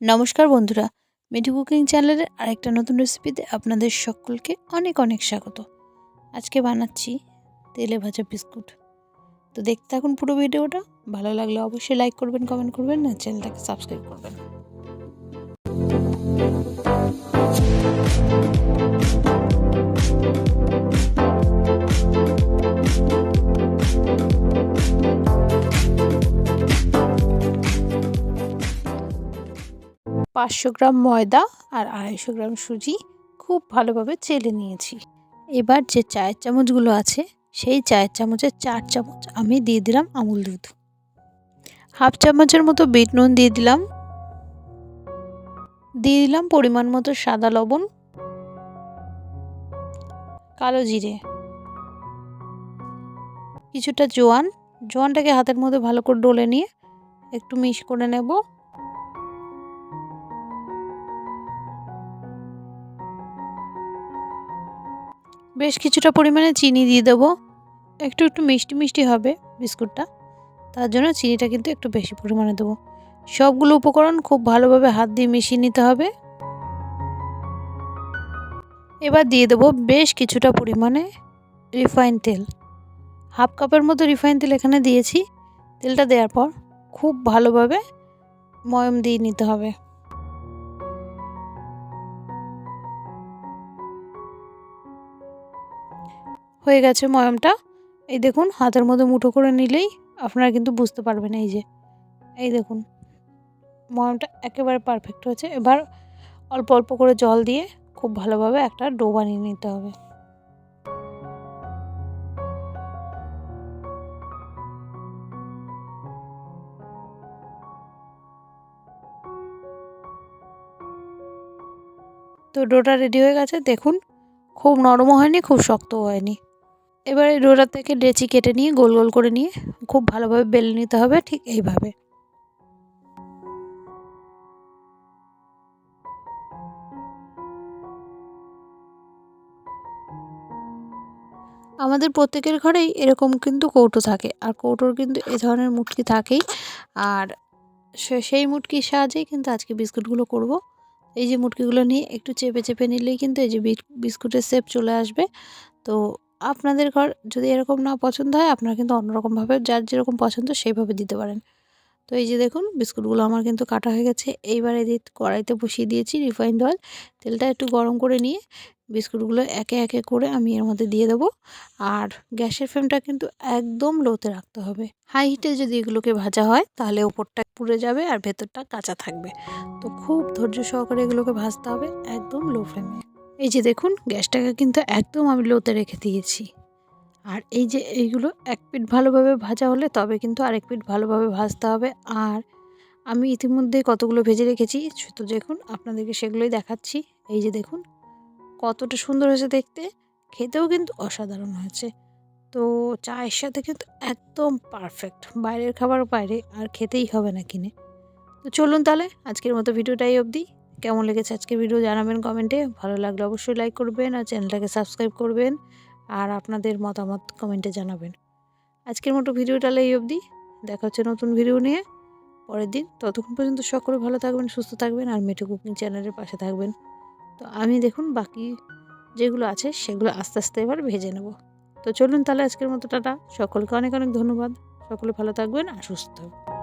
নমস্কার বন্ধুরা, মিঠু কুকিং চ্যানেলের আরেকটা নতুন রেসিপিতে আপনাদের সকলকে অনেক অনেক স্বাগত। আজকে বানাচ্ছি তেলে ভাজা বিস্কুট। তো দেখতে থাকুন পুরো ভিডিওটা, ভালো লাগলে অবশ্যই লাইক করবেন কমেন্ট করবেন, আর চ্যানেলটাকে সাবস্ক্রাইব করবেন। পাঁচশো গ্রাম ময়দা আর আড়াইশো গ্রাম সুজি খুব ভালোভাবে চেলে নিয়েছি। এবার যে চায়ের চামচগুলো আছে, সেই চায়ের চামচের চার চামচ আমি দিয়ে দিলাম আমুল দুধ। হাফ চামচের মতো বিট নুন দিয়ে দিলাম। দিয়ে দিলাম পরিমাণ মতো সাদা লবণ। কালো জিরে। কিছুটা জোয়ান। জোয়ানটাকে হাতের মধ্যে ভালো করে ডলে নিয়ে একটু মিক্স করে নেব। বেশ কিছুটা পরিমাণে চিনি দিয়ে দেবো। একটু একটু মিষ্টি মিষ্টি হবে বিস্কুটটা। তার জন্য চিনিটা কিন্তু একটু বেশি পরিমাণে দেবো। সবগুলো উপকরণ খুব ভালোভাবে হাত দিয়ে মিশিয়ে নিতে হবে। এবার দিয়ে দেবো বেশ কিছুটা পরিমাণে রিফাইন তেল। হাফ কাপের মতো রিফাইন তেল এখানে দিয়েছি। তেলটা দেওয়ার পর খুব ভালোভাবে ময়ম দিয়ে নিতে হবে। হয়ে গেছে ময়মটা। এই দেখুন, হাতের মধ্যে মুঠো করে নিলেই আপনারা কিন্তু বুঝতে পারবেন এই যে। এই দেখুন, ময়মটা একেবারে পারফেক্ট হয়েছে। এবার অল্প অল্প করে জল দিয়ে খুব ভালোভাবে একটা ডো বানিয়ে নিতে হবে। তো ডোটা রেডি হয়ে গেছে। দেখুন, খুব নরমও হয়নি, খুব শক্তও হয়নি। এবার এই ডোটা থেকে ডেচি কেটে নিয়ে গোল গোল করে নিয়ে খুব ভালোভাবে বেলে নিতে হবে ঠিক এইভাবে। আমাদের প্রত্যেকের ঘরেই এরকম কিন্তু কৌটো থাকে, আর কৌটোর কিন্তু এ ধরনের মুটকি থাকেই, আর সেই মুটকির সাহায্যেই কিন্তু আজকে বিস্কুটগুলো করব। এই যে মুটকিগুলো নিয়ে একটু চেপে চেপে নিলেই কিন্তু এই যে বিস্কুটের শেপ চলে আসবে। তো আপনাদের ঘর যদি এরকম না পছন্দ হয়, আপনারা কিন্তু অন্যরকমভাবে যার যেরকম পছন্দ সেইভাবে দিতে পারেন। তো এই যে দেখুন, বিস্কুটগুলো আমার কিন্তু কাটা হয়ে গেছে। এইবার এদিক কড়াইতে বসিয়ে দিয়েছি রিফাইন্ড অয়েল। তেলটা একটু গরম করে নিয়ে বিস্কুটগুলো একে একে করে আমি এর মধ্যে দিয়ে দেবো। আর গ্যাসের ফ্লেমটা কিন্তু একদম লোতে রাখতে হবে। হাই হিটে যদি এগুলোকে ভাজা হয়, তাহলে ওপরটা পুড়ে যাবে আর ভেতরটা কাঁচা থাকবে। তো খুব ধৈর্য সহকারে এগুলোকে ভাজতে হবে একদম লো ফ্লেমে। এই যে দেখুন, গ্যাসটাকে কিন্তু একদম আমি লোতে রেখে দিয়েছি। আর এই যে এইগুলো এক পিঠ ভালোভাবে ভাজা হলে তবে কিন্তু আরেক পিঠ ভালোভাবে ভাজতে হবে। আর আমি ইতিমধ্যে কতগুলো ভেজে রেখেছি তো দেখুন, আপনাদেরকে সেগুলোই দেখাচ্ছি। এই যে দেখুন, কতটা সুন্দর হয়েছে দেখতে, খেতেও কিন্তু অসাধারণ হয়েছে। তো চায়ের সাথে কিন্তু একদম পারফেক্ট, বাইরের খাবার বাইরে, আর খেতেই হবে না কিনে। তো চলুন তাহলে, আজকের মতো ভিডিওটাই অবধি। কেমন লেগেছে আজকে ভিডিও জানাবেন কমেন্টে। ভালো লাগলে অবশ্যই লাইক করবেন আর চ্যানেলটাকে সাবস্ক্রাইব করবেন আর আপনাদের মতামত কমেন্টে জানাবেন। আজকের মতো ভিডিওটা এই অবধি। দেখা হচ্ছে নতুন ভিডিও নিয়ে। পরের দিন ততক্ষণ পর্যন্ত সকলে ভালো থাকবেন, সুস্থ থাকবেন আর মেটু কুকিং চ্যানেলের পাশে থাকবেন। তো আমি দেখুন বাকি যেগুলো আছে সেগুলো আস্তে আস্তে এবার ভেজে নেব। তো চলুন তাহলে আজকের মতো টাটা। সকলকে অনেক অনেক ধন্যবাদ। সকলে ভালো থাকবেন আর সুস্থ থাকবেন।